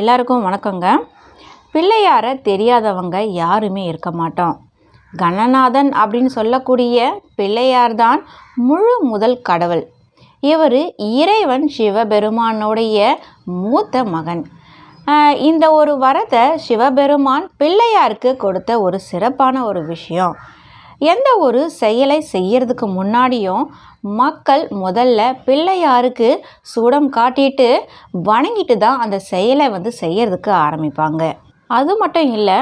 எல்லாருக்கும் வணக்கங்க. பிள்ளையாரை தெரியாதவங்க யாருமே இருக்க மாட்டோம். கணநாதன் அப்படின்னு சொல்லக்கூடிய பிள்ளையார் தான் முழு முதல் கடவுள். இவர் இறைவன் சிவபெருமானுடைய மூத்த மகன். இந்த ஒரு வரத்தை சிவபெருமான் பிள்ளையாருக்கு கொடுத்த ஒரு சிறப்பான ஒரு விஷயம். எந்த ஒரு செயலை செய்யறதுக்கு முன்னாடியும் மக்கள் முதல்ல பிள்ளையாருக்கு சூடம் காட்டிட்டு வணங்கிட்டு தான் அந்த செயலை வந்து செய்யறதுக்கு ஆரம்பிப்பாங்க. அது மட்டும் இல்லை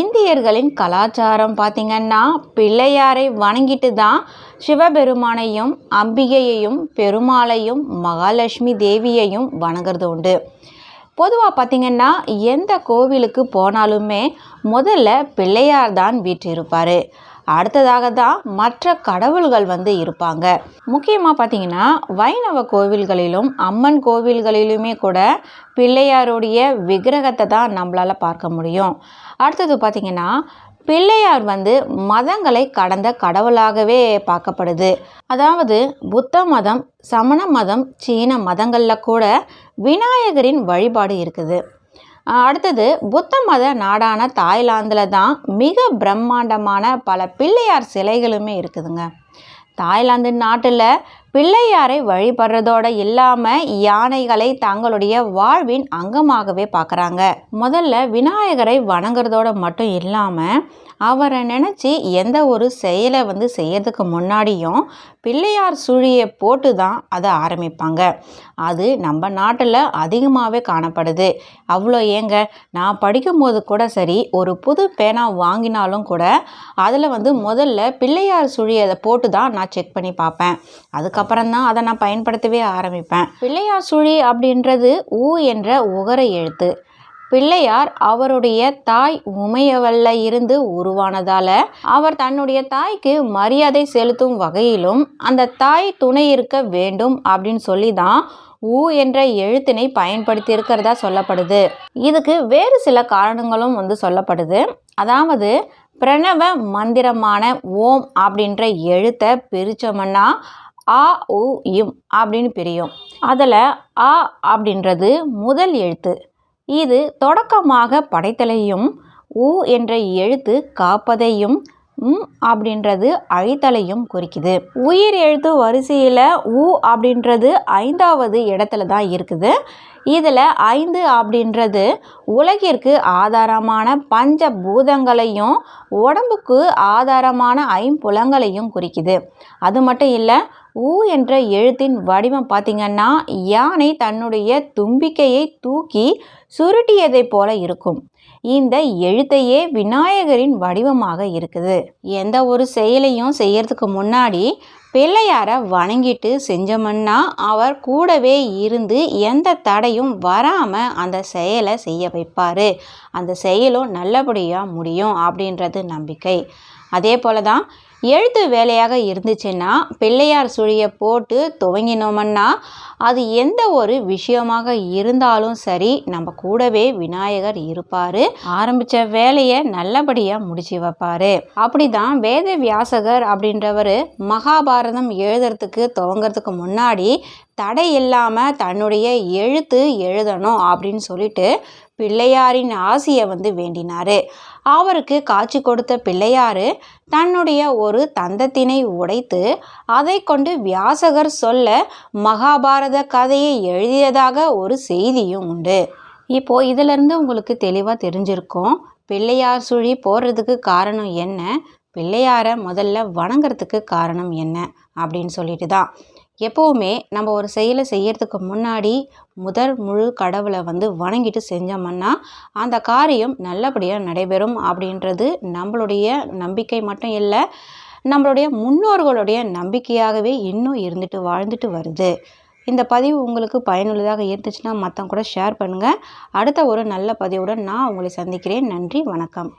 இந்தியர்களின் கலாச்சாரம் பார்த்திங்கன்னா பிள்ளையாரை வணங்கிட்டு தான் சிவபெருமானையும் அம்பிகையையும் பெருமாளையும் மகாலட்சுமி தேவியையும் வணங்குறது உண்டு. பொதுவாக பார்த்திங்கன்னா எந்த கோவிலுக்கு போனாலுமே முதல்ல பிள்ளையார் தான் வீற்றிருப்பார். அடுத்ததாக தான் மற்ற கடவுள்கள் வந்து இருப்பாங்க. முக்கியமாக பார்த்தீங்கன்னா வைணவ கோவில்களிலும் அம்மன் கோவில்களிலுமே கூட பிள்ளையாருடைய விக்கிரகத்தை தான் நம்மளால் பார்க்க முடியும். அடுத்தது பார்த்திங்கன்னா பிள்ளையார் வந்து மதங்களை கடந்த கடவுளாகவே பார்க்கப்படுது. அதாவது புத்த மதம் சமண மதம் சீன மதங்களில் கூட விநாயகரின் வழிபாடு இருக்குது. அடுத்தது புத்த மத நாடான தாய்லாந்தில் தான் மிக பிரம்மாண்டமான பல பிள்ளையார் சிலைகளுமே இருக்குதுங்க. தாய்லாந்து நாட்டில் பிள்ளையாரை வழிபடுறதோட இல்லாமல் யானைகளை தங்களுடைய வாழ்வின் அங்கமாகவே பார்க்குறாங்க முதல்ல விநாயகரை வணங்குறதோட மட்டும் இல்லாமல் அவரை நினச்சி எந்த ஒரு செயலை வந்து செய்யறதுக்கு முன்னாடியும் பிள்ளையார் சுழியை போட்டு தான் அதை ஆரம்பிப்பாங்க. அது நம்ம நாட்டில் அதிகமாகவே காணப்படுது. அவ்வளோ ஏங்க நான் படிக்கும்போது கூட சரி ஒரு புது பேனா வாங்கினாலும் கூட அதில் வந்து முதல்ல பிள்ளையார் சுழியை அதை போட்டு தான் நான் செக் பண்ணி பார்ப்பேன். அதுக்கப்புறம் தான் அதை நான் பயன்படுத்தவே ஆரம்பிப்பேன். பிள்ளையார் சுழி அப்படின்றது ஊ என்ற உகர எழுத்து. பிள்ளையார் அவருடைய தாய் உமையவல்ல இருந்து உருவானதால அவர் தன்னுடைய தாய்க்கு மரியாதை செலுத்தும் வகையிலும் அந்த தாய் துணை இருக்க வேண்டும் அப்படின்னு சொல்லி தான் ஊ என்ற எழுத்தினை பயன்படுத்தி இருக்கிறதா சொல்லப்படுது. இதுக்கு வேறு சில காரணங்களும் வந்து சொல்லப்படுது. அதாவது பிரணவ மந்திரமான ஓம் அப்படின்ற எழுத்தை பிரித்தோம்னா ஆ உ இம் அப்படின்னு பிரியும். அதில் ஆ அப்படின்றது முதல் எழுத்து. இது தொடக்கமாக படைத்தலையும் உ என்ற எழுத்து காப்பதையும் ம் அப்படின்றது அழித்தலையும் குறிக்குது. உயிர் எழுத்து வரிசையில் உ அப்படின்றது ஐந்தாவது இடத்துல தான் இருக்குது. இதில் ஐந்து அப்படின்றது உலகிற்கு ஆதாரமான பஞ்ச பூதங்களையும் உடம்புக்கு ஆதாரமான ஐம்புலங்களையும் குறிக்குது. அது மட்டும் இல்லை ஊ என்ற எழுத்தின் வடிவம் பார்த்திங்கன்னா யானை தன்னுடைய தும்பிக்கையை தூக்கி சுருட்டியதைப் போல இருக்கும். இந்த எழுத்தையே விநாயகரின் வடிவமாக இருக்குது. எந்த ஒரு செயலையும் செய்யறதுக்கு முன்னாடி பிள்ளையாரை வணங்கிட்டு செஞ்சோம்னா அவர் கூடவே இருந்து எந்த தடையும் வராமல் அந்த செயலை செய்ய வைப்பார். அந்த செயலும் நல்லபடியாக முடியும் அப்படின்றது நம்பிக்கை. அதே போல தான் எழுத்து வேலையாக இருந்துச்சுன்னா பிள்ளையார் சுழியை போட்டு துவங்கினோம்னா அது எந்த ஒரு விஷயமாக இருந்தாலும் சரி நம்ம கூடவே விநாயகர் இருப்பார். ஆரம்பித்த வேலையை நல்லபடியாக முடிச்சு வைப்பார். அப்படி தான் வேத வியாசகர் அப்படின்றவர் மகாபாரதம் எழுதுறதுக்கு துவங்கிறதுக்கு முன்னாடி தடை இல்லாமல் தன்னுடைய எழுத்து எழுதணும் அப்படின்னு சொல்லிட்டு பிள்ளையாரின் ஆசியை வந்து வேண்டினார். அவருக்கு காட்சி கொடுத்த பிள்ளையார் தன்னுடைய ஒரு தந்தத்தினை உடைத்து அதை கொண்டு வியாசகர் சொல்ல மகாபாரத கதையை எழுதியதாக ஒரு செய்தியும் உண்டு. இப்போ இதிலிருந்து உங்களுக்கு தெளிவாக தெரிஞ்சிருக்கும் பிள்ளையார் சுழி போடுறதுக்கு காரணம் என்ன? பிள்ளையாரை முதல்ல வணங்குறதுக்கு காரணம் என்ன? அப்படின்னு சொல்லிட்டு தான் எப்போவுமே நம்ம ஒரு செயலை செய்யறதுக்கு முன்னாடி முதல் முழு கடவுளை வந்து வணங்கிட்டு செஞ்சோம்னா அந்த காரியம் நல்லபடியாக நடைபெறும் அப்படின்றது நம்மளுடைய நம்பிக்கை மட்டும் இல்லை நம்மளுடைய முன்னோர்களுடைய நம்பிக்கையாகவே இன்னும் இருந்துட்டு வாழ்ந்துட்டு வருது. இந்த பதிவு உங்களுக்கு பயனுள்ளதாக இருந்துச்சுன்னா மற்றவங்க கூட ஷேர் பண்ணுங்கள் அடுத்த ஒரு நல்ல பதிவுடன் நான் உங்களை சந்திக்கிறேன். நன்றி வணக்கம்.